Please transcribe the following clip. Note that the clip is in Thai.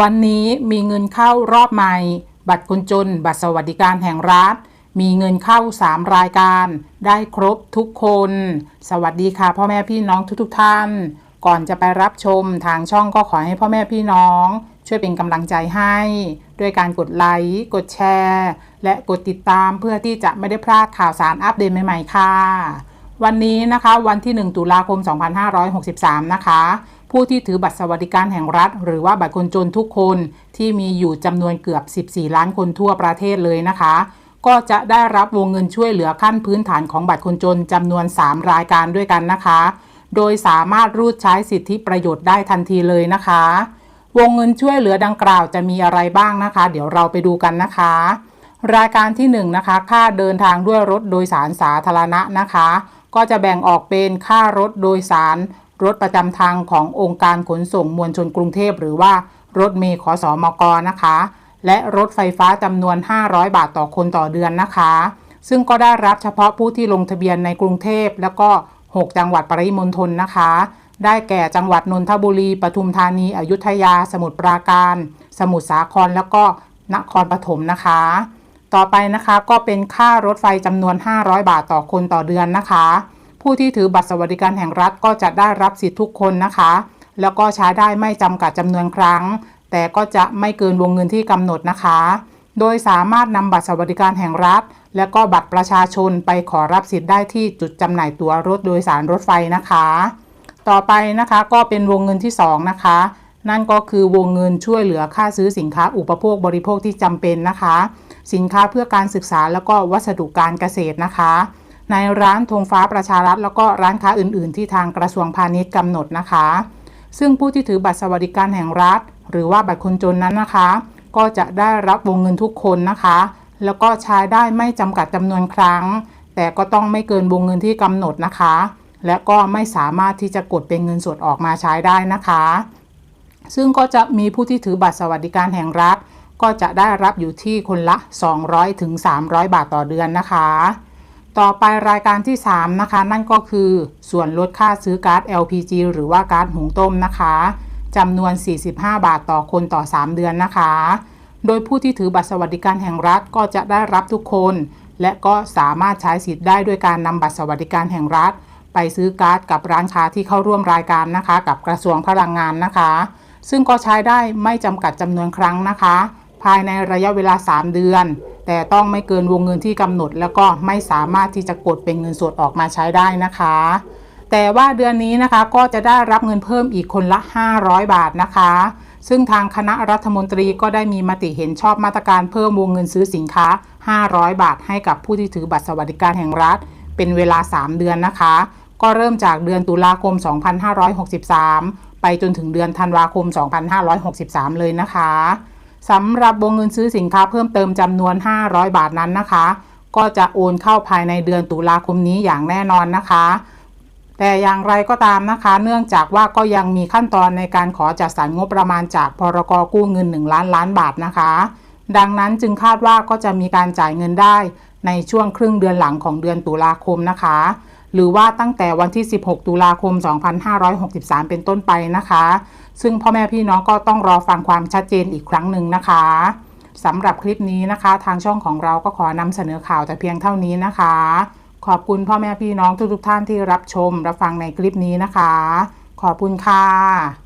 วันนี้มีเงินเข้ารอบใหม่ บัตรคนจน บัตรสวัสดิการแห่งรัฐ มีเงินเข้า 3 รายการ ได้ครบทุกคน สวัสดีค่ะพ่อแม่พี่น้องทุกๆทท่าน ก่อนจะไปรับชมทางช่องก็ขอให้พ่อแม่พี่น้อง ช่วยเป็นกำลังใจให้ ด้วยการกดไลค์ กดแชร์ และกดติดตามเพื่อที่จะไม่ได้พลาดข่าวสารอัปเดตใหม่ๆค่ะ วันนี้นะคะวันที่ 1 ตุลาคม 2563 นะคะ ผู้ที่ถือบัตรสวัสดิการแห่งรัฐ หรือว่าบัตรคนจนทุกคนที่มีอยู่จำนวนเกือบ 14 ล้านคนทั่วประเทศเลยนะคะ ก็จะได้รับวงเงินช่วยเหลือขั้นพื้นฐานของบัตรคนจนจำนวน 3 รายการด้วยกันนะคะ โดยสามารถรูดใช้สิทธิประโยชน์ได้ทันทีเลยนะคะ วงเงินช่วยเหลือดังกล่าวจะมีอะไรบ้างนะคะ เดี๋ยวเราไปดูกันนะคะ รายการที่1นนะคะ ค่าเดินทางด้วยรถโดยสารสาธารณะนะคะ ก็จะแบ่งออกเป็นค่ารถโดยสาร รถประจำทางขององค์การขนส่งมวลชนกรุงเทพหรือว่ารถเมล์ขอสอมกนะคะ และรถไฟฟ้าจำนวน 500 บาทต่อคนต่อเดือนนะคะ ซึ่งก็ได้รับเฉพาะผู้ที่ลงทะเบียนในกรุงเทพแล้วก็ 6 จังหวัดปริมณฑลนะคะ ได้แก่จังหวัดนนทบุรี ปทุมธานี อยุธยา สมุทรปราการ สมุทรสาครแล้วก็นครปฐมนะคะ ต่อไปนะคะก็เป็นค่ารถไฟจำนวน 500 บาทต่อคนต่อเดือนนะคะ ผู้ที่ถือบัตรสวัสดิการแห่งรัฐก็จะได้รับสิทธิทุกคนนะคะ แล้วก็ใช้ได้ไม่จำกัดจำนวนครั้ง แต่ก็จะไม่เกินวงเงินที่กำหนดนะคะ โดยสามารถนำบัตรสวัสดิการแห่งรัฐ และก็บัตรประชาชนไปขอรับสิทธิ์ได้ที่จุดจำหน่ายตั๋วรถโดยสารรถไฟนะคะ ต่อไปนะคะก็เป็นวงเงินที่ 2 นะคะ นั่นก็คือวงเงินช่วยเหลือค่าซื้อสินค้าอุปโภคบริโภคที่จำเป็นนะคะ สินค้าเพื่อการศึกษาแล้วก็วัสดุการเกษตรนะคะ ในร้านธงฟ้าประชารัฐแล้วก็ร้านค้าอื่น ๆ ที่ทางกระทรวงพาณิชย์กำหนดนะคะ ซึ่งผู้ที่ถือบัตรสวัสดิการแห่งรัฐ หรือว่าบัตรคนจนนั้นนะคะ ก็จะได้รับวงเงินทุกคนนะคะ แล้วก็ใช้ได้ไม่จำกัดจำนวนครั้ง แต่ก็ต้องไม่เกินวงเงินที่กำหนดนะคะ และก็ไม่สามารถที่จะกดเป็นเงินสดออกมาใช้ได้นะคะ ซึ่งก็จะมีผู้ที่ถือบัตรสวัสดิการแห่งรัฐ ก็จะได้รับอยู่ที่คนละ 200ถึง300 บาทต่อเดือนนะคะ ต่อไปรายการที่ 3 นะคะ นั่นก็คือส่วนลดค่าซื้อก๊าซ LPG หรือว่าก๊าซหุงต้มนะคะจำนวน 45 บาทต่อคนต่อ 3 เดือนนะคะ โดยผู้ที่ถือบัตรสวัสดิการแห่งรัฐก็จะได้รับทุกคน และก็สามารถใช้สิทธิ์ได้ด้วยการนำบัตรสวัสดิการแห่งรัฐ ไปซื้อก๊าซกับร้านค้าที่เข้าร่วมรายการนะคะ กับกระทรวงพลังงานนะคะ ซึ่งก็ใช้ได้ไม่จำกัดจำนวนครั้งนะคะ ภายในระยะเวลา 3 เดือน แต่ต้องไม่เกินวงเงินที่กำหนด แล้วก็ไม่สามารถที่จะกดเป็นเงินสดออกมาใช้ได้นะคะ แต่ว่าเดือนนี้นะคะก็จะได้รับเงินเพิ่มอีกคนละ 500 บาทนะคะ ซึ่งทางคณะรัฐมนตรีก็ได้มีมติเห็นชอบมาตรการเพิ่มวงเงินซื้อสินค้า 500 บาท ให้กับผู้ที่ถือบัตรสวัสดิการแห่งรัฐ เป็นเวลา 3 เดือนนะคะ ก็เริ่มจากเดือนตุลาคม 2563 ไปจนถึงเดือนธันวาคม 2563 เลยนะคะ สำหรับวงเงินซื้อสินค้าเพิ่มเติมจำนวน 500 บาทนั้นนะคะ ก็จะโอนเข้าภายในเดือนตุลาคมนี้อย่างแน่นอนนะคะ แต่อย่างไรก็ตามนะคะ เนื่องจากว่าก็ยังมีขั้นตอนในการขอจัดสรรงบประมาณจากพรกกู้เงิน 1 ล้านล้านบาทนะคะ ดังนั้นจึงคาดว่าก็จะมีการจ่ายเงินได้ในช่วงครึ่งเดือนหลังของเดือนตุลาคมนะคะ หรือว่าตั้งแต่วันที่ 16 ตุลาคม 2563 เป็นต้นไปนะคะ ซึ่งพ่อแม่พี่น้องก็ต้องรอฟังความชัดเจนอีกครั้งหนึ่งนะคะสำหรับคลิปนี้นะคะ ทางช่องของเราก็ขอนำเสนอข่าวแต่เพียงเท่านี้นะคะ ขอบคุณพ่อแม่พี่น้องทุกๆท่านที่รับชมรับฟังในคลิปนี้นะคะ ขอบคุณค่ะ